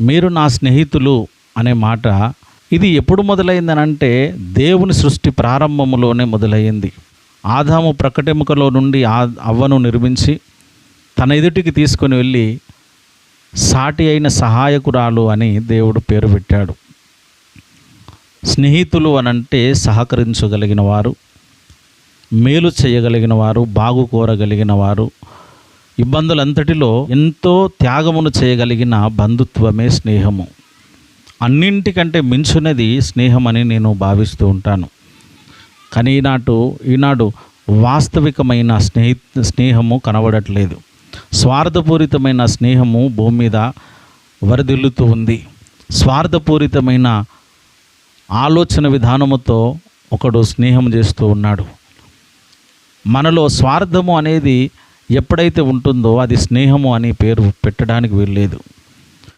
మీరు నా స్నేహితులు అనే మాట ఇది ఎప్పుడు మొదలైందనంటే దేవుని సృష్టి ప్రారంభములోనే మొదలయ్యింది ఆదాము ప్రకటెముకలో నుండి ఆ అవ్వను నిర్మించి తన ఎదుటికి తీసుకొని వెళ్ళి సాటి అయిన సహాయకురాలు అని దేవుడు పేరు పెట్టాడు. స్నేహితులు అనంటే సహకరించగలిగిన వారు మేలు చేయగలిగిన వారు బాగు కోరగలిగిన వారు ఇబ్బందులంతటిలో ఎంతో త్యాగమును చేయగలిగిన బంధుత్వమే స్నేహము. అన్నింటికంటే మించున్నది స్నేహం అని నేను భావిస్తూ ఉంటాను. కానీ ఈనాడు ఈనాడు వాస్తవికమైన స్నేహి స్నేహము కనబడట్లేదు. స్వార్థపూరితమైన స్నేహము భూమి మీద వరదిల్లుతూ ఉంది. స్వార్థపూరితమైన ఆలోచన విధానముతో ఒకడు స్నేహం చేస్తూ ఉన్నాడు. మనలో స్వార్థము అనేది ఎప్పుడైతే ఉంటుందో అది స్నేహము అని పేరు పెట్టడానికి వీల్లేదు.